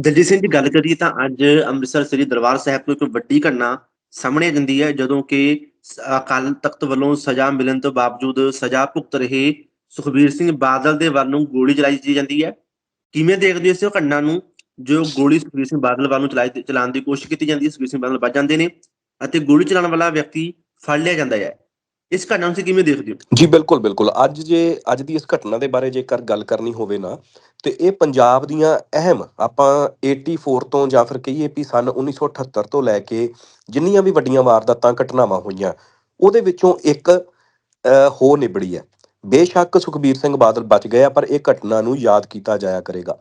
ਦਲਜੀਤ ਸਿੰਘ ਜੀ, ਗੱਲ ਕਰੀਏ ਤਾਂ ਅੱਜ ਅੰਮ੍ਰਿਤਸਰ ਸ੍ਰੀ ਦਰਬਾਰ ਸਾਹਿਬ ਤੋਂ ਇੱਕ ਵੱਡੀ ਘਟਨਾ ਸਾਹਮਣੇ ਆ ਜਾਂਦੀ ਹੈ, ਜਦੋਂ ਕਿ ਅਕਾਲ ਤਖਤ ਵੱਲੋਂ ਸਜ਼ਾ ਮਿਲਣ ਤੋਂ ਬਾਵਜੂਦ ਸਜ਼ਾ ਭੁਗਤ ਰਹੇ ਸੁਖਬੀਰ ਸਿੰਘ ਬਾਦਲ ਦੇ ਵੱਲ ਨੂੰ ਗੋਲੀ ਚਲਾਈ ਦਿੱਤੀ ਜਾਂਦੀ ਹੈ। ਕਿਵੇਂ ਦੇਖਦੇ ਹੋ ਇਸ ਘਟਨਾ ਨੂੰ, ਜੋ ਗੋਲੀ ਸੁਖਬੀਰ ਸਿੰਘ ਬਾਦਲ ਵੱਲ ਨੂੰ ਚਲਾਈ ਚਲਾਉਣ ਦੀ ਕੋਸ਼ਿਸ਼ ਕੀਤੀ ਜਾਂਦੀ ਹੈ, ਸੁਖਬੀਰ ਸਿੰਘ ਬਾਦਲ ਵੱਜ ਜਾਂਦੇ ਨੇ ਅਤੇ ਗੋਲੀ ਚਲਾਉਣ ਵਾਲਾ ਵਿਅਕਤੀ ਫੜ ਲਿਆ ਜਾਂਦਾ ਹੈ। ਇਸ ਘਟਨਾ ਨੂੰ ਤੁਸੀਂ ਕਿਵੇਂ ਦੇਖਦੇ ਹੋ? ਜੀ ਬਿਲਕੁਲ ਬਿਲਕੁਲ। ਅੱਜ ਜੇ ਅੱਜ ਦੀ ਇਸ ਘਟਨਾ ਦੇ ਬਾਰੇ ਜੇਕਰ ਗੱਲ ਕਰਨੀ ਹੋਵੇ ਨਾ ਤੇ ਇਹ ਪੰਜਾਬ ਦੀਆਂ ਅਹਿਮ ਆਪਾਂ 84 ਤੋਂ ਜਾਂ ਫਿਰ ਕਹੀਏ ਵੀ ਸਨ 1978 ਤੋਂ ਲੈ ਕੇ ਜਿੰਨੀਆਂ ਵੀ ਵੱਡੀਆਂ ਵਾਰਦਾਤਾਂ ਘਟਨਾਵਾਂ ਹੋਈਆਂ ਉਹਦੇ ਵਿੱਚੋਂ ਇੱਕ ਅਹ, ਹੋ ਨਿਬੜੀ ਹੈ। ਬੇਸ਼ੱਕ ਸੁਖਬੀਰ ਸਿੰਘ ਬਾਦਲ ਬਚ ਗਏ ਆ ਪਰ ਇਹ ਘਟਨਾ ਨੂੰ ਯਾਦ ਕੀਤਾ ਜਾਇਆ ਕਰੇਗਾ।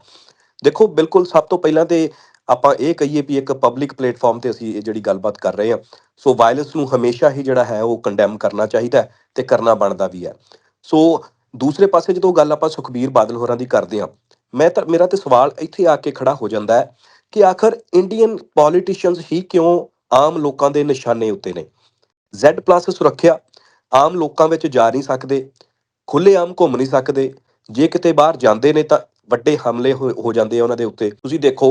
ਦੇਖੋ ਬਿਲਕੁਲ ਸਭ ਤੋਂ ਪਹਿਲਾਂ ਤੇ ਆਪਾਂ ਇਹ ਕਹੀਏ ਵੀ ਇੱਕ ਪਬਲਿਕ ਪਲੇਟਫਾਰਮ ਤੇ ਅਸੀਂ ਇਹ ਜਿਹੜੀ ਗੱਲਬਾਤ ਕਰ ਰਹੇ ਹਾਂ। ਸੋ ਵਾਇਲੈਂਸ ਨੂੰ ਹਮੇਸ਼ਾ ਹੀ ਜਿਹੜਾ ਹੈ ਉਹ ਕੰਡੈਮ ਕਰਨਾ ਚਾਹੀਦਾ ਹੈ ਤੇ ਕਰਨਾ ਬਣਦਾ ਵੀ ਹੈ। ਸੋ ਦੂਸਰੇ ਪਾਸੇ ਜਦੋਂ ਗੱਲ ਆਪਾਂ ਸੁਖਬੀਰ ਬਾਦਲ ਹੋਰਾਂ ਦੀ ਕਰਦੇ ਹਾਂ, ਮੈਂ ਤਾਂ, ਮੇਰਾ ਤੇ ਸਵਾਲ ਇੱਥੇ ਆ ਕੇ ਖੜਾ ਹੋ ਜਾਂਦਾ ਹੈ ਕਿ ਆਖਰ ਇੰਡੀਅਨ ਪੋਲੀਟੀਸ਼ੀਅਨਸ ਹੀ ਕਿਉਂ ਆਮ ਲੋਕਾਂ ਦੇ ਨਿਸ਼ਾਨੇ ਉੱਤੇ ਨੇ? Z+ ਸੁਰੱਖਿਆ, ਆਮ ਲੋਕਾਂ ਵਿੱਚ ਜਾ ਨਹੀਂ ਸਕਦੇ ਖੁੱਲ੍ਹੇਆਮ ਘੁੰਮ ਨਹੀਂ ਸਕਦੇ, ਜੇ ਕਿਤੇ ਬਾਹਰ ਜਾਂਦੇ ਨੇ ਤਾਂ ਵੱਡੇ ਹਮਲੇ ਹੋ ਹੋ ਜਾਂਦੇ ਆ ਉਹਨਾਂ ਦੇ ਉੱਤੇ। ਤੁਸੀਂ ਦੇਖੋ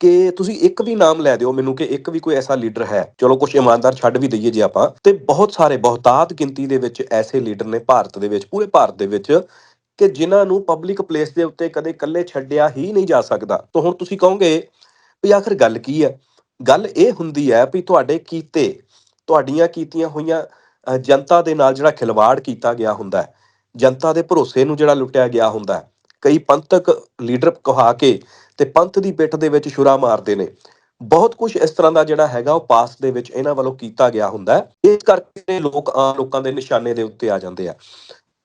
ਕਿ ਤੁਸੀਂ ਇੱਕ ਵੀ ਨਾਮ ਲੈ ਦਿਓ ਮੈਨੂੰ ਕਿ ਇੱਕ ਵੀ ਕੋਈ ਐਸਾ ਲੀਡਰ ਹੈ। ਚਲੋ ਕੁਝ ਇਮਾਨਦਾਰ ਛੱਡ ਵੀ ਦਈਏ ਜੇ ਆਪਾਂ। ਤੇ ਬਹੁਤ ਸਾਰੇ, ਬਹੁਤਾਤ ਗਿਣਤੀ ਦੇ ਵਿੱਚ ਐਸੇ ਲੀਡਰ ਨੇ ਭਾਰਤ ਦੇ ਵਿੱਚ, ਪੂਰੇ ਭਾਰਤ ਦੇ ਵਿੱਚ, ਕਿ ਜਿਨ੍ਹਾਂ ਨੂੰ ਪਬਲਿਕ ਪਲੇਸ ਦੇ ਉੱਤੇ ਕਦੇ ਇਕੱਲੇ ਛੱਡਿਆ ਹੀ ਨਹੀਂ ਜਾ ਸਕਦਾ। ਤਾਂ ਹੁਣ ਤੁਸੀਂ ਕਹੋਗੇ ਵੀ ਆਖਰ ਗੱਲ ਕੀ ਹੈ? ਗੱਲ ਇਹ ਹੁੰਦੀ ਹੈ ਵੀ ਤੁਹਾਡੇ ਕੀਤੇ, ਤੁਹਾਡੀਆਂ ਕੀਤੀਆਂ ਹੋਈਆਂ ਜਨਤਾ ਦੇ ਨਾਲ ਜਿਹੜਾ ਖਿਲਵਾੜ ਕੀਤਾ ਗਿਆ ਹੁੰਦਾ ਹੈ, ਜਨਤਾ ਦੇ ਭਰੋਸੇ ਨੂੰ ਜਿਹੜਾ ਲੁੱਟਿਆ ਗਿਆ ਹੁੰਦਾ ਹੈ ਕਈ ਪੰਥਕ ਲੀਡਰ ਕਹਾ ਕੇ ਤੇ ਪੰਥ ਦੀ ਪਿੱਠ ਦੇ ਵਿੱਚ ਛੁਰਾ ਮਾਰਦੇ ਨੇ। ਬਹੁਤ ਕੁਝ ਇਸ ਤਰ੍ਹਾਂ ਦਾ ਜਿਹੜਾ ਹੈਗਾ ਉਹ ਪਾਸ ਦੇ ਵਿੱਚ ਇਹਨਾਂ ਵੱਲੋਂ ਕੀਤਾ ਗਿਆ ਹੁੰਦਾ ਇਸ ਕਰਕੇ ਲੋਕ ਆਮ ਲੋਕਾਂ ਦੇ ਨਿਸ਼ਾਨੇ ਦੇ ਉੱਤੇ ਆ ਜਾਂਦੇ ਆ।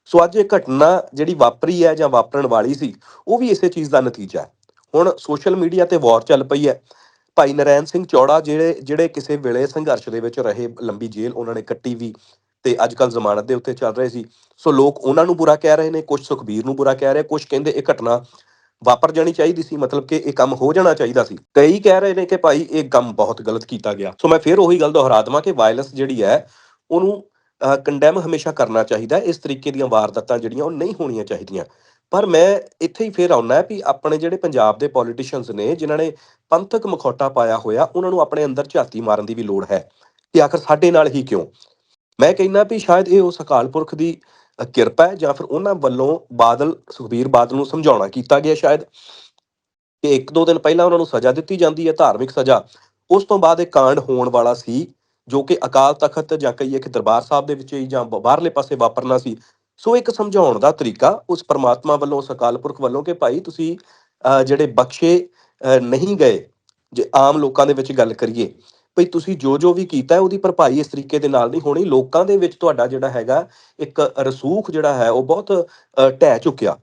ਸੋ ਅੱਜ ਇਹ ਘਟਨਾ ਜਿਹੜੀ ਵਾਪਰੀ ਹੈ ਜਾਂ ਵਾਪਰਨ ਵਾਲੀ ਸੀ, ਉਹ ਵੀ ਇਸੇ ਚੀਜ਼ ਦਾ ਨਤੀਜਾ ਹੈ। ਹੁਣ ਸੋਸ਼ਲ ਮੀਡੀਆ ਤੇ ਵਾਰ ਚੱਲ ਪਈ ਹੈ। ਭਾਈ ਨਰੈਣ ਸਿੰਘ ਚੌੜਾ ਜਿਹੜੇ ਜਿਹੜੇ ਕਿਸੇ ਵੇਲੇ ਸੰਘਰਸ਼ ਦੇ ਵਿੱਚ ਰਹੇ, ਲੰਬੀ ਜੇਲ੍ਹ ਉਹਨਾਂ ਨੇ ਕੱਟੀ ਵੀ ਤੇ ਅੱਜ ਕੱਲ ਜ਼ਮਾਨਤ ਦੇ ਉੱਤੇ ਚੱਲ ਰਹੇ ਸੀ। ਸੋ ਲੋਕ ਉਹਨਾਂ ਨੂੰ ਬੁਰਾ ਕਹਿ ਰਹੇ ਨੇ ਕੁਝ ਸੁਖਬੀਰ ਨੂੰ ਬੁਰਾ ਕਹਿ ਰਹੇ ਕੁਝ ਕਹਿੰਦੇ ਇਹ ਘਟਨਾ ਵਾਪਰ ਜਾਣੀ ਚਾਹੀਦੀ ਸੀ, ਮਤਲਬ ਕਿ ਇਹ ਕੰਮ ਹੋ ਜਾਣਾ ਚਾਹੀਦਾ ਸੀ। ਕਈ ਕਹਿ ਰਹੇ ਨੇ ਕਿ ਭਾਈ ਇਹ ਕੰਮ ਬਹੁਤ ਗਲਤ ਕੀਤਾ ਗਿਆ। ਸੋ ਮੈਂ ਫਿਰ ਉਹੀ ਗੱਲ ਦੁਹਰਾ ਦੇਵਾਂ ਕਿ ਵਾਇਲੈਂਸ ਜਿਹੜੀ ਹੈ, ਉਹਨੂੰ ਕੰਡੈਮ ਹਮੇਸ਼ਾ ਕਰਨਾ ਚਾਹੀਦਾ ਇਸ ਤਰੀਕੇ ਦੀਆਂ ਵਾਰਦਾਤਾਂ ਜਿਹੜੀਆਂ ਉਹ ਨਹੀਂ ਹੋਣੀਆਂ ਚਾਹੀਦੀਆਂ। ਪਰ ਮੈਂ ਇੱਥੇ ਹੀ ਫੇਰ ਆਉਣਾ ਹੈ ਵੀ ਆਪਣੇ ਜਿਹੜੇ ਪੰਜਾਬ ਦੇ ਪੋਲੀਟੀਸ਼ੀਅਨਸ ਨੇ, ਜਿਨ੍ਹਾਂ ਨੇ ਪੰਥਕ ਮਖੌਟਾ ਪਾਇਆ ਹੋਇਆ, ਉਹਨਾਂ ਨੂੰ ਆਪਣੇ ਅੰਦਰ ਝਾਤੀ ਮਾਰਨ ਦੀ ਵੀ ਲੋੜ ਹੈ। ਕਿ ਆਖਰ ਸਾਡੇ ਨਾਲ ਹੀ ਕਿਉਂ? ਮੈਂ ਕਹਿੰਦਾ ਵੀ ਸ਼ਾਇਦ ਇਹ ਉਸ ਅਕਾਲ ਪੁਰਖ ਦੀ ਕਿਰਪਾ ਹੈ ਜਾਂ ਫਿਰ ਉਹਨਾਂ ਵੱਲੋਂ ਬਾਦਲ ਸੁਖਬੀਰ ਬਾਦਲ ਨੂੰ ਸਮਝਾਉਣਾ ਕੀਤਾ ਗਿਆ ਸ਼ਾਇਦ ਕਿ ਇੱਕ ਦੋ ਦਿਨ ਪਹਿਲਾਂ ਉਹਨਾਂ ਨੂੰ ਸਜ਼ਾ ਦਿੱਤੀ ਜਾਂਦੀ ਹੈ ਧਾਰਮਿਕ ਸਜ਼ਾ। ਉਸ ਤੋਂ ਬਾਅਦ ਇਹ ਕਾਂਡ ਹੋਣ ਵਾਲਾ ਸੀ ਜੋ ਕਿ ਅਕਾਲ ਤਖਤ ਜਾਂ ਕਹੀਏ ਕਿ ਦਰਬਾਰ ਸਾਹਿਬ ਦੇ ਵਿੱਚ ਹੀ ਜਾਂ ਬਾਹਰਲੇ ਪਾਸੇ ਵਾਪਰਨਾ ਸੀ। ਸੋ ਇੱਕ ਸਮਝਾਉਣ ਦਾ ਤਰੀਕਾ ਉਸ ਪਰਮਾਤਮਾ ਵੱਲੋਂ ਉਸ ਅਕਾਲ ਪੁਰਖ ਵੱਲੋਂ ਕਿ ਭਾਈ ਤੁਸੀਂ ਅ, ਜਿਹੜੇ ਬਖਸ਼ੇ ਅ, ਨਹੀਂ ਗਏ ਜੇ ਆਮ ਲੋਕਾਂ ਦੇ ਵਿੱਚ ਗੱਲ ਕਰੀਏ ਭਈ ਤੁਸੀਂ ਜੋ ਜੋ ਵੀ ਕੀਤਾ ਉਹਦੀ ਭਰਪਾਈ ਇਸ ਤਰੀਕੇ ਦੇ ਨਾਲ ਨਹੀਂ ਹੋਣੀ। ਲੋਕਾਂ ਦੇ ਵਿੱਚ ਤੁਹਾਡਾ ਜਿਹੜਾ ਹੈਗਾ ਇੱਕ ਰਸੂਖ ਜਿਹੜਾ ਹੈ ਉਹ ਬਹੁਤ ਅ, ਢਹਿ ਚੁੱਕਿਆ।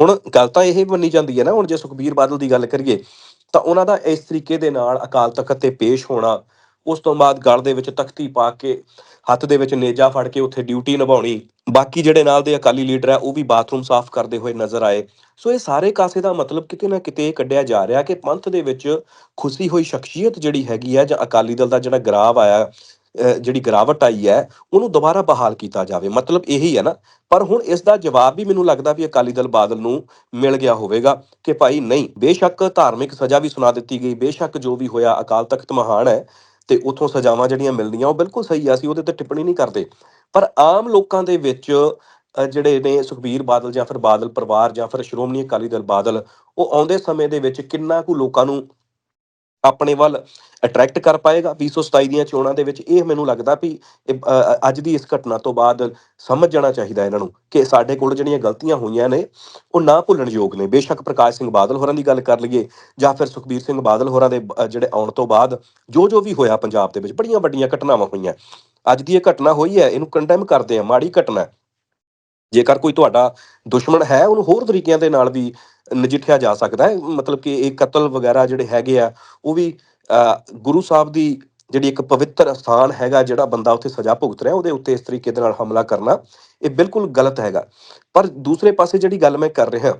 ਹੁਣ ਗੱਲ ਤਾਂ ਇਹ ਮੰਨੀ ਜਾਂਦੀ ਹੈ ਨਾ ਹੁਣ ਜੇ ਸੁਖਬੀਰ ਬਾਦਲ ਦੀ ਗੱਲ ਕਰੀਏ ਤਾਂ ਉਹਨਾਂ ਦਾ ਇਸ ਤਰੀਕੇ ਦੇ ਨਾਲ ਅਕਾਲ ਤਖਤ ਤੇ ਪੇਸ਼ ਹੋਣਾ ਉਸ ਤੋਂ ਬਾਅਦ ਗਲ ਦੇ ਵਿੱਚ ਤਖਤੀ ਪਾ ਕੇ ਹੱਥ ਦੇ ਵਿੱਚ ਨੇਜਾ ਫੜ ਕੇ ਉੱਥੇ ਡਿਊਟੀ ਨਿਭਾਉਣੀ। ਬਾਕੀ ਜਿਹੜੇ ਨਾਲ ਦੇ ਅਕਾਲੀ ਲੀਡਰ ਆ, ਉਹ ਵੀ ਬਾਥਰੂਮ ਸਾਫ਼ ਕਰਦੇ ਹੋਏ ਨਜ਼ਰ ਆਏ। ਸੋ ਇਹ ਸਾਰੇ ਕਾਸੇ ਦਾ ਮਤਲਬ ਕਿਤੇ ਨਾ ਕਿਤੇ ਇਹ ਕੱਢਿਆ ਜਾ ਰਿਹਾ ਕਿ ਪੰਥ ਦੇ ਵਿੱਚ ਖੁਸੀ ਹੋਈ ਸ਼ਖਸੀਅਤ ਜਿਹੜੀ ਹੈਗੀ ਹੈ ਜਾਂ ਅਕਾਲੀ ਦਲ ਦਾ ਜਿਹੜਾ ਗਰਾਵ ਆਇਆ ਜਿਹੜੀ ਗਿਰਾਵਟ ਆਈ ਹੈ, ਉਹਨੂੰ ਦੁਬਾਰਾ ਬਹਾਲ ਕੀਤਾ ਜਾਵੇ। ਮਤਲਬ ਇਹੀ ਹੈ ਨਾ। ਪਰ ਹੁਣ ਇਸ ਦਾ ਜਵਾਬ ਵੀ ਮੈਨੂੰ ਲੱਗਦਾ ਵੀ ਅਕਾਲੀ ਦਲ ਬਾਦਲ ਨੂੰ ਮਿਲ ਗਿਆ ਹੋਵੇਗਾ ਕਿ ਭਾਈ ਨਹੀਂ, ਬੇਸ਼ੱਕ ਧਾਰਮਿਕ ਸਜ਼ਾ ਵੀ ਸੁਣਾ ਦਿੱਤੀ ਗਈ। ਬੇਸ਼ੱਕ ਜੋ ਵੀ ਹੋਇਆ, ਅਕਾਲ ਤਖਤ ਮਹਾਨ ਹੈ ਤੇ ਉਥੋਂ ਸਜ਼ਾਵਾਂ ਜਿਹੜੀਆਂ ਮਿਲਦੀਆਂ, ਉਹ ਬਿਲਕੁਲ ਸਹੀ ਆ, ਅਸੀਂ ਉਹਦੇ ਤੇ ਟਿੱਪਣੀ ਨਹੀਂ ਕਰਦੇ। ਪਰ ਆਮ ਲੋਕਾਂ ਦੇ ਵਿੱਚ, ਅਹ, ਜਿਹੜੇ ਨੇ ਸੁਖਬੀਰ ਬਾਦਲ ਜਾਂ ਫਿਰ ਬਾਦਲ ਪਰਿਵਾਰ ਜਾਂ ਫਿਰ ਸ਼੍ਰੋਮਣੀ ਅਕਾਲੀ ਦਲ ਬਾਦਲ, ਉਹ ਆਉਂਦੇ ਸਮੇਂ ਦੇ ਵਿੱਚ ਕਿੰਨਾ ਕੁ ਲੋਕਾਂ ਨੂੰ ਆਪਣੇ ਵੱਲ ਅਟਰੈਕਟ ਕਰ ਪਾਏਗਾ। 2027 ਦੀਆਂ ਚੋਣਾਂ ਦੇ ਵਿੱਚ ਇਹ ਮੈਨੂੰ ਲੱਗਦਾ ਵੀ ਅੱਜ ਦੀ ਇਸ ਘਟਨਾ ਤੋਂ ਬਾਅਦ ਸਮਝ ਜਾਣਾ ਚਾਹੀਦਾ ਇਹਨਾਂ ਨੂੰ ਕਿ ਸਾਡੇ ਕੋਲ ਜਿਹੜੀਆਂ ਗਲਤੀਆਂ ਹੋਈਆਂ ਨੇ, ਉਹ ਨਾ ਭੁੱਲਣ ਯੋਗ ਨੇ। ਬੇਸ਼ੱਕ ਪ੍ਰਕਾਸ਼ ਸਿੰਘ ਬਾਦਲ ਹੋਰਾਂ ਦੀ ਗੱਲ ਕਰ ਲਈਏ ਜਾਂ ਫਿਰ ਸੁਖਬੀਰ ਸਿੰਘ ਬਾਦਲ ਹੋਰਾਂ ਦੇ ਜਿਹੜੇ ਆਉਣ ਤੋਂ ਬਾਅਦ ਜੋ ਜੋ ਵੀ ਹੋਇਆ ਪੰਜਾਬ ਦੇ ਵਿੱਚ, ਬੜੀਆਂ ਵੱਡੀਆਂ ਘਟਨਾਵਾਂ ਹੋਈਆਂ। ਅੱਜ ਦੀ ਇਹ ਘਟਨਾ ਹੋਈ ਹੈ, ਇਹਨੂੰ ਕੰਡੈਮ ਕਰਦੇ ਆ ਮਾੜੀ ਘਟਨਾ ਜੇਕਰ ਕੋਈ ਤੁਹਾਡਾ ਦੁਸ਼ਮਣ ਹੈ, ਉਹਨੂੰ ਹੋਰ ਤਰੀਕਿਆਂ ਦੇ ਨਾਲ ਵੀ ਨਜਿੱਠਿਆ ਜਾ ਸਕਦਾ ਹੈ। ਮਤਲਬ ਕਿ ਇਹ ਕਤਲ ਵਗੈਰਾ ਜਿਹੜੇ ਹੈਗੇ ਆ ਉਹ ਵੀ ਅ, ਗੁਰੂ ਸਾਹਿਬ ਦੀ ਜਿਹੜੀ ਇੱਕ ਪਵਿੱਤਰ ਸਥਾਨ ਹੈਗਾ ਜਿਹੜਾ ਬੰਦਾ ਉੱਥੇ ਸਜ਼ਾ ਭੁਗਤ ਰਿਹਾ ਉਹਦੇ ਉੱਤੇ ਇਸ ਤਰੀਕੇ ਦੇ ਨਾਲ ਹਮਲਾ ਕਰਨਾ ਇਹ ਬਿਲਕੁਲ ਗਲਤ ਹੈਗਾ। ਪਰ ਦੂਸਰੇ ਪਾਸੇ ਜਿਹੜੀ ਗੱਲ ਮੈਂ ਕਰ ਰਿਹਾ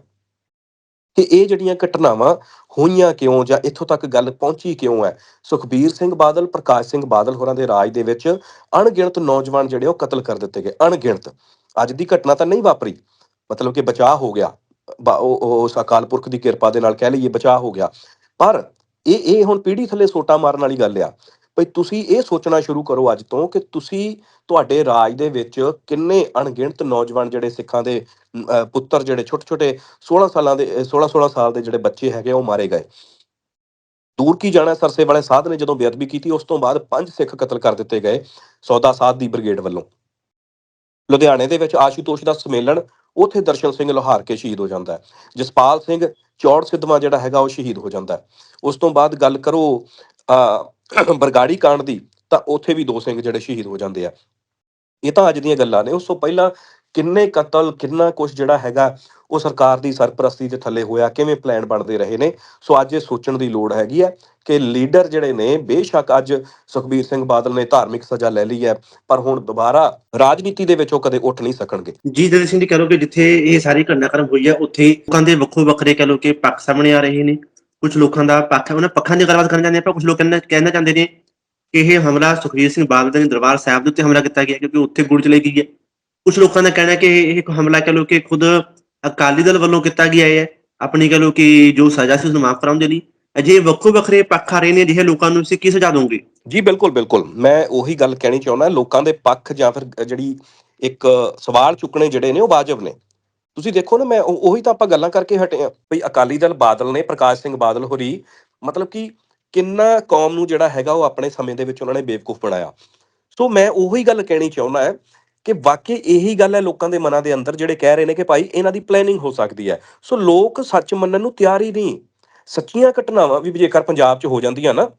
ਕਿ ਇਹ ਜਿਹੜੀਆਂ ਘਟਨਾਵਾਂ ਹੋਈਆਂ ਕਿਉਂ ਜਾਂ ਇੱਥੋਂ ਤੱਕ ਗੱਲ ਪਹੁੰਚੀ ਕਿਉਂ ਹੈ? ਸੁਖਬੀਰ ਸਿੰਘ ਬਾਦਲ ਪ੍ਰਕਾਸ਼ ਸਿੰਘ ਬਾਦਲ ਹੋਰਾਂ ਦੇ ਰਾਜ ਦੇ ਵਿੱਚ ਅਣਗਿਣਤ ਨੌਜਵਾਨ ਜਿਹੜੇ ਉਹ ਕਤਲ ਕਰ ਦਿੱਤੇ ਗਏ। ਅਣਗਿਣਤ। ਅੱਜ ਦੀ ਘਟਨਾ ਤਾਂ ਨਹੀਂ ਵਾਪਰੀ। ਮਤਲਬ ਕਿ ਬਚਾਅ ਹੋ ਗਿਆ। ਉਸ ਅਕਾਲ ਪੁਰਖ ਦੀ ਕਿਰਪਾ ਦੇ ਨਾਲ ਕਹਿ ਲਈਏ ਬਚਾਅ ਹੋ ਗਿਆ। ਪਰ ਇਹ ਇਹ ਹੁਣ ਪੀੜ੍ਹੀ ਥੱਲੇ ਸੋਟਾ ਮਾਰਨ ਵਾਲੀ ਗੱਲ ਆ। ਭਈ ਤੁਸੀਂ ਇਹ ਸੋਚਣਾ ਸ਼ੁਰੂ ਕਰੋ ਅੱਜ ਤੋਂ ਕਿ ਤੁਸੀਂ ਤੁਹਾਡੇ ਰਾਜ ਦੇ ਵਿੱਚ ਕਿੰਨੇ ਅਣਗਿਣਤ ਨੌਜਵਾਨ ਜਿਹੜੇ ਸਿੱਖਾਂ ਦੇ ਪੁੱਤਰ ਜਿਹੜੇ ਛੋਟੇ ਛੋਟੇ 16 ਸਾਲਾਂ ਦੇ 16 16 ਸਾਲ ਦੇ ਜਿਹੜੇ ਬੱਚੇ ਹੈਗੇ ਉਹ ਮਾਰੇ ਗਏ। ਦੂਰ ਕੀ ਜਾਣਾ ਸਰਸੇ ਵਾਲੇ ਸਾਧ ਨੇ ਜਦੋਂ ਬੇਅਦਬੀ ਕੀਤੀ, ਉਸ ਤੋਂ ਬਾਅਦ ਪੰਜ ਸਿੱਖ ਕਤਲ ਕਰ ਦਿੱਤੇ ਗਏ ਸੌਦਾ ਸਾਧ ਦੀ ਬ੍ਰਿਗੇਡ ਵੱਲੋਂ। ਲੁਧਿਆਣੇ ਦੇ ਵਿੱਚ ਆਸ਼ੂਤੋਸ਼ ਦਾ ਸੰਮੇਲਨ ਉਥੇ ਦਰਸ਼ਨ ਸਿੰਘ ਲੋਹਾਰ ਕੇ ਸ਼ਹੀਦ ਹੋ ਜਾਂਦਾ ਹੈ। ਜਸਪਾਲ ਸਿੰਘ ਚੌੜ ਸਿੱਧਵਾਂ ਜਿਹੜਾ ਹੈਗਾ ਉਹ ਸ਼ਹੀਦ ਹੋ ਜਾਂਦਾ ਹੈ। ਉਸ ਤੋਂ ਬਾਅਦ ਗੱਲ ਕਰੋ ਅ ਬਰਗਾੜੀ ਕਾਂਡ ਦੀ, ਤਾਂ ਉਥੇ ਵੀ ਦੋ ਸਿੰਘ ਜਿਹੜੇ ਸ਼ਹੀਦ ਹੋ ਜਾਂਦੇ ਆ। ਇਹ ਤਾਂ ਅੱਜ ਦੀਆਂ ਗੱਲਾਂ ਨੇ। ਉਸ ਤੋਂ ਪਹਿਲਾਂ ਕਿੰਨੇ ਕਤਲ, ਕਿੰਨਾ ਕੁਝ ਜਿਹੜਾ ਹੈਗਾ, ਉਹ ਸਰਕਾਰ ਦੀ ਸਰਪ੍ਰਸਤੀ ਦੇ ਥੱਲੇ ਹੋਇਆ, ਕਿਵੇਂ ਪਲਾਨ ਬਣਦੇ ਰਹੇ ਨੇ? ਸੋ ਅੱਜ ਇਹ ਸੋਚਣ ਦੀ ਲੋੜ ਹੈਗੀ ਹੈ ਕਿ ਲੀਡਰ ਜਿਹੜੇ ਨੇ, ਬੇਸ਼ੱਕ ਅੱਜ ਸੁਖਬੀਰ ਸਿੰਘ ਬਾਦਲ ਨੇ ਧਾਰਮਿਕ ਸਜ਼ਾ ਲੈ ਲਈ ਹੈ, ਪਰ ਹੁਣ ਦੁਬਾਰਾ ਰਾਜਨੀਤੀ ਦੇ ਵਿੱਚ ਉਹ ਕਦੇ ਉੱਠ ਨਹੀਂ ਸਕਣਗੇ। ਜੀ ਦਲ ਸਿੰਘ ਜੀ, ਕਹ ਲੋ ਕਿ ਜਿੱਥੇ ਇਹ ਸਾਰੀ ਘਟਨਾਕ੍ਰਮ ਹੋਈ ਹੈ, ਉੱਥੇ ਲੋਕਾਂ ਦੇ ਵੱਖੋ ਵੱਖਰੇ ਕਹ ਲੋ ਕਿ ਪੱਖ ਸਾਹਮਣੇ ਆ ਰਹੇ ਨੇ। ਕੁਝ ਲੋਕਾਂ ਦਾ ਪੱਖ ਉਹਨਾਂ ਪੱਖਾਂ ਦੀ ਗੱਲਬਾਤ ਕਰਨ ਜਾਂਦੇ ਆਪਾਂ ਕੁਝ ਲੋਕ ਕਹਿਣਾ ਚਾਹੁੰਦੇ ਨੇ ਕਿ ਇਹ ਹਮਲਾ ਸੁਖਬੀਰ ਸਿੰਘ ਬਾਦਲ ਦੇ ਦਰਬਾਰ ਸਾਹਿਬ ਦੇ ਉੱਤੇ ਹਮਲਾ ਕੀਤਾ ਗਿਆ, ਕਿਉਂਕਿ ਉੱਥੇ ਗੁੜ ਚਲੇ ਗਈ ਹੈ। ਕੁਝ ਲੋਕਾਂ ਦਾ ਕਹਿਣਾ ਕਿ ਇਹ ਹਮਲਾ ਕਹ ਲੋ ਕਿ ਖੁਦ ਅਕਾਲੀ ਦਲ ਵੱਲੋਂ ਕੀਤਾ ਗਿਆ ਹੈ। ਆਪਣੀ ਕਹ ਲੋ ਕਿ ਜੋ ਸਜ਼ਾ ਸੀ ਉਸ ਨੂੰ ਮਾਫ ਕਰਾਉਣ ਦੇ ਲਈ। ਅਜੇ ਵੱਖੋ ਵੱਖਰੇ ਪੱਖ ਆ ਰਹੇ ਨੇ ਜਿਹੇ ਲੋਕਾਂ ਨੂੰ ਤੁਸੀਂ ਕੀ ਸਜ਼ਾ ਦੋਗੇ? ਜੀ, ਬਿਲਕੁਲ ਬਿਲਕੁਲ। ਮੈਂ ਉਹੀ ਗੱਲ ਕਹਿਣੀ ਚਾਹੁੰਦਾ, ਲੋਕਾਂ ਦੇ ਪੱਖ ਜਾਂ ਫਿਰ ਜਿਹੜੀ ਇੱਕ ਸਵਾਲ ਚੁੱਕਣੇ ਜਿਹੜੇ ਨੇ ਉਹ ਵਾਜਬ ਨੇ। ਤੁਸੀਂ ਦੇਖੋ ਨਾ, ਮੈਂ ਉਹੀ ਤਾਂ ਆਪਾਂ ਗੱਲਾਂ ਕਰਕੇ ਹਟੇ ਆ ਭਈ ਅਕਾਲੀ ਦਲ ਬਾਦਲ ਨੇ, ਪ੍ਰਕਾਸ਼ ਸਿੰਘ ਬਾਦਲ ਹੋਰੀ, ਮਤਲਬ ਕਿ ਕਿੰਨਾ ਕੌਮ ਨੂੰ ਜਿਹੜਾ ਹੈਗਾ ਉਹ ਆਪਣੇ ਸਮੇਂ ਦੇ ਵਿੱਚ ਉਹਨਾਂ ਨੇ ਬੇਵਕੂਫ ਬਣਾਇਆ। ਸੋ ਮੈਂ ਉਹੀ ਗੱਲ ਕਹਿਣੀ ਚਾਹੁੰਦਾ ਹੈ ਕਿ ਵਾਕਈ ਇਹੀ ਗੱਲ ਹੈ ਲੋਕਾਂ ਦੇ ਮਨਾਂ ਦੇ ਅੰਦਰ ਜਿਹੜੇ ਕਹਿ ਰਹੇ ਨੇ ਕਿ ਭਾਈ ਇਹਨਾਂ ਦੀ ਪਲੈਨਿੰਗ ਹੋ ਸਕਦੀ ਹੈ। ਸੋ ਲੋਕ ਸੱਚ ਮੰਨਣ ਨੂੰ ਤਿਆਰ ਹੀ ਨਹੀਂ। ਸੱਚੀਆਂ ਘਟਨਾਵਾਂ ਵੀ ਜੇਕਰ ਪੰਜਾਬ 'ਚ ਹੋ ਜਾਂਦੀਆਂ ਨਾ,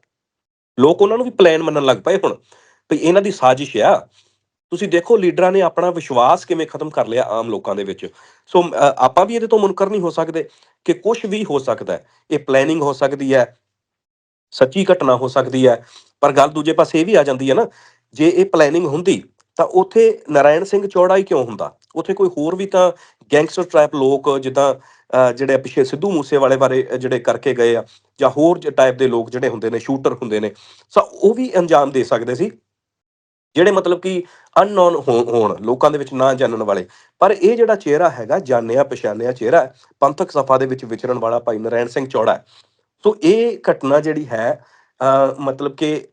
ਲੋਕ ਉਹਨਾਂ ਨੂੰ ਵੀ ਪਲਾਨ ਮੰਨਣ ਲੱਗ ਪਏ ਹੁਣ ਵੀ ਇਹਨਾਂ ਦੀ ਸਾਜ਼ਿਸ਼ ਆ। ਤੁਸੀਂ ਦੇਖੋ ਲੀਡਰਾਂ ਨੇ ਆਪਣਾ ਵਿਸ਼ਵਾਸ ਕਿਵੇਂ ਖਤਮ ਕਰ ਲਿਆ ਆਮ ਲੋਕਾਂ ਦੇ ਵਿੱਚ। ਸੋ ਆਪਾਂ ਵੀ ਇਹਦੇ ਤੋਂ ਮੁਨਕਰ ਨਹੀਂ ਹੋ ਸਕਦੇ ਕਿ ਕੁਝ ਵੀ ਹੋ ਸਕਦਾ ਹੈ। ਇਹ ਪਲੈਨਿੰਗ ਹੋ ਸਕਦੀ ਹੈ, ਸੱਚੀ ਘਟਨਾ ਹੋ ਸਕਦੀ ਹੈ। ਪਰ ਗੱਲ ਦੂਜੇ ਪਾਸੇ ਇਹ ਵੀ ਆ ਜਾਂਦੀ ਹੈ ਨਾ, ਜੇ ਇਹ ਪਲੈਨਿੰਗ ਹੁੰਦੀ ਤਾਂ ਉਥੇ ਨਾਰਾਇਣ ਸਿੰਘ ਚੌੜਾ ਹੀ ਕਿਉਂ ਹੁੰਦਾ? ਉਥੇ ਕੋਈ ਹੋਰ ਵੀ ਤਾਂ ਗੈਂਗਸਟਰ ਟ੍ਰਾਈਪ ਲੋਕ ਜਿੱਦਾਂ ਅ, ਜਿਹੜੇ ਪਿੱਛੇ ਸਿੱਧੂ ਮੂਸੇ ਵਾਲੇ ਬਾਰੇ ਜਿਹੜੇ ਕਰਕੇ ਗਏ ਆ ਜਾਂ ਹੋਰ ਟਾਈਪ ਦੇ ਲੋਕ ਜਿਹੜੇ ਹੁੰਦੇ ਨੇ ਸ਼ੂਟਰ ਹੁੰਦੇ ਨੇ ਸੋ ਉਹ ਵੀ ਅੰਜਾਮ ਦੇ ਸਕਦੇ ਸੀ। ਜਿਹੜੇ ਮਤਲਬ ਕਿ ਅਨਨੋਨ ਹੋਣ ਲੋਕਾਂ ਦੇ ਵਿੱਚ ਨਾ ਜਾਣਨ ਵਾਲੇ। ਪਰ ਇਹ ਜਿਹੜਾ ਚਿਹਰਾ ਹੈਗਾ ਜਾਣਿਆ ਪਛਾਣਿਆ ਚਿਹਰਾ ਪੰਥਕ ਸਫਾ ਦੇ ਵਿੱਚ ਵਿਚਰਨ ਵਾਲਾ ਭਾਈ ਨਰੈਣ ਸਿੰਘ ਚੌੜਾ ਸੋ ਇਹ ਘਟਨਾ ਜਿਹੜੀ ਹੈ ਅ, ਮਤਲਬ ਕਿ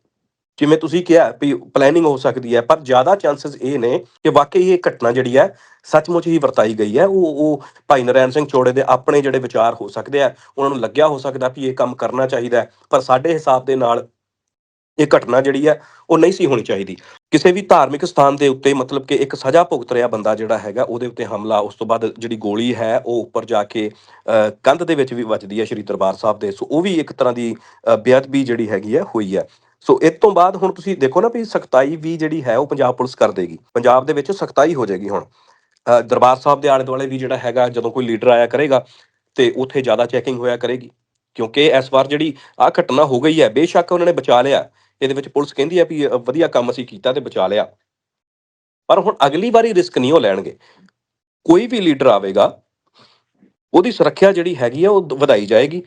ਜਿਵੇਂ ਤੁਸੀਂ ਕਿਹਾ ਵੀ ਪਲੈਨਿੰਗ ਹੋ ਸਕਦੀ ਹੈ ਪਰ ਜ਼ਿਆਦਾ ਚਾਂਸਸ ਇਹ ਨੇ ਕਿ ਵਾਕਈ ਇਹ ਘਟਨਾ ਜਿਹੜੀ ਹੈ ਸੱਚਮੁੱਚ ਹੀ ਵਰਤਾਈ ਗਈ ਹੈ। ਉਹ ਉਹ ਭਾਈ ਨਰੈਣ ਸਿੰਘ ਚੌੜੇ ਦੇ ਆਪਣੇ ਜਿਹੜੇ ਵਿਚਾਰ ਹੋ ਸਕਦੇ ਆ ਉਹਨਾਂ ਨੂੰ ਲੱਗਿਆ ਹੋ ਸਕਦਾ ਵੀ ਇਹ ਕੰਮ ਕਰਨਾ ਚਾਹੀਦਾ ਪਰ ਸਾਡੇ ਹਿਸਾਬ ਦੇ ਨਾਲ ਇਹ ਘਟਨਾ ਜਿਹੜੀ ਹੈ ਉਹ ਨਹੀਂ ਸੀ ਹੋਣੀ ਚਾਹੀਦੀ। ਕਿਸੇ ਵੀ ਧਾਰਮਿਕ ਸਥਾਨ ਦੇ ਉੱਤੇ ਮਤਲਬ ਕਿ ਇੱਕ ਸਜ਼ਾ ਭੁਗਤ ਰਿਹਾ ਬੰਦਾ ਜਿਹੜਾ ਹੈਗਾ ਉਹਦੇ ਉੱਤੇ ਹਮਲਾ ਉਸ ਤੋਂ ਬਾਅਦ ਜਿਹੜੀ ਗੋਲੀ ਹੈ ਉਹ ਉੱਪਰ ਜਾ ਕੇ ਅ, ਕੰਧ ਦੇ ਵਿੱਚ ਵੀ ਵੱਜਦੀ ਹੈ ਸ਼੍ਰੀ ਦਰਬਾਰ ਸਾਹਿਬ ਦੇ। ਸੋ ਉਹ ਵੀ ਇੱਕ ਤਰ੍ਹਾਂ ਦੀ ਬੇਅਦਬੀ ਜਿਹੜੀ ਹੈਗੀ ਹੈ ਹੋਈ ਹੈ। ਸੋ ਇਸ ਤੋਂ ਬਾਅਦ ਹੁਣ ਤੁਸੀਂ ਦੇਖੋ ਨਾ ਵੀ ਸਖਤਾਈ ਵੀ ਜਿਹੜੀ ਹੈ ਉਹ ਪੰਜਾਬ ਪੁਲਿਸ ਕਰ ਦੇਗੀ। ਪੰਜਾਬ ਦੇ ਵਿੱਚ ਸਖਤਾਈ ਹੋ ਜਾਏਗੀ ਹੁਣ। ਦਰਬਾਰ ਸਾਹਿਬ ਦੇ ਆਲੇ ਦੁਆਲੇ ਵੀ ਜਿਹੜਾ ਹੈਗਾ, ਜਦੋਂ ਕੋਈ ਲੀਡਰ ਆਇਆ ਕਰੇਗਾ, ਤੇ ਉੱਥੇ ਜ਼ਿਆਦਾ ਚੈਕਿੰਗ ਹੋਇਆ ਕਰੇਗੀ। ਕਿਉਂਕਿ ਇਸ ਵਾਰ ਜਿਹੜੀ ਆ ਘਟਨਾ ਹੋ ਗਈ ਹੈ, ਬੇਸ਼ੱਕ ਉਹਨਾਂ ਨੇ ਬਚਾ ਲਿਆ। ਇਹਦੇ ਵਿੱਚ ਪੁਲਿਸ ਕਹਿੰਦੀ ਹੈ ਵੀ ਵਧੀਆ ਕੰਮ ਅਸੀਂ ਕੀਤਾ ਤੇ ਬਚਾ ਲਿਆ। ਪਰ ਹੁਣ ਅਗਲੀ ਵਾਰੀ ਰਿਸਕ ਨਹੀਂ ਉਹ ਲੈਣਗੇ। ਕੋਈ ਵੀ ਲੀਡਰ ਆਵੇਗਾ, ਉਹਦੀ ਸੁਰੱਖਿਆ ਜਿਹੜੀ ਹੈਗੀ ਆ, ਉਹ ਵਧਾਈ ਜਾਏਗੀ।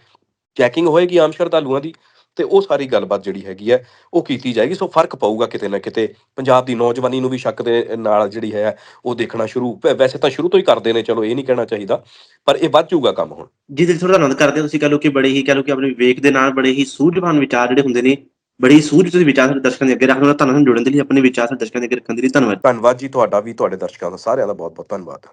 ਚੈਕਿੰਗ ਹੋਏਗੀ ਆਮ ਸ਼ਰਧਾਲੂਆਂ ਦੀ। ਤੇ ਉਹ ਸਾਰੀ ਗੱਲਬਾਤ ਜਿਹੜੀ ਹੈਗੀ ਹੈ ਉਹ ਕੀਤੀ ਜਾਏਗੀ। ਸੋ ਫ਼ਰਕ ਪਊਗਾ ਕਿਤੇ ਨਾ ਕਿਤੇ। ਪੰਜਾਬ ਦੀ ਨੌਜਵਾਨੀ ਨੂੰ ਵੀ ਸ਼ੱਕ ਦੇ ਨਾਲ ਜਿਹੜੀ ਹੈ ਉਹ ਦੇਖਣਾ ਸ਼ੁਰੂ ਵੈਸੇ ਤਾਂ ਸ਼ੁਰੂ ਤੋਂ ਹੀ ਕਰਦੇ ਨੇ ਚਲੋ ਇਹ ਨਹੀਂ ਕਹਿਣਾ ਚਾਹੀਦਾ ਪਰ ਇਹ ਵੱਧ ਜਾਊਗਾ ਕੰਮ ਹੁਣ। ਜੀ ਦਿਲ ਥੋੜਾ ਆਨੰਦ ਕਰਦੇ ਤੁਸੀਂ ਕਹ ਲੋ ਕਿ ਬੜੇ ਹੀ ਕਹ ਲੋ ਕਿ ਆਪਣੇ ਵਿਵੇਕ ਦੇ ਨਾਲ ਬੜੇ ਹੀ ਸੂਝਵਾਨ ਵਿਚਾਰ ਜਿਹੜੇ ਹੁੰਦੇ ਨੇ ਬੜੀ ਸੂਝ ਤੁਸੀਂ ਵਿਚਾਰ ਸਾਡੇ ਦਰਸ਼ਕਾਂ ਦੇ ਅੱਗੇ ਰੱਖਦੇ ਹੋ ਤੁਹਾਨੂੰ ਜੁੜਨ ਦੇ ਲਈ ਆਪਣੇ ਵਿਚਾਰ ਸਾਡੇ ਦਰਸ਼ਕਾਂ ਦੇ ਅੱਗੇ ਰੱਖਣ ਦੇ ਲਈ ਧੰਨਵਾਦ। ਧੰਨਵਾਦ ਜੀ ਤੁਹਾਡਾ ਵੀ ਤੁਹਾਡੇ ਦਰਸ਼ਕਾਂ ਦਾ ਸਾਰਿਆਂ ਦਾ ਬਹੁਤ ਬਹੁਤ ਧੰਨਵਾਦ।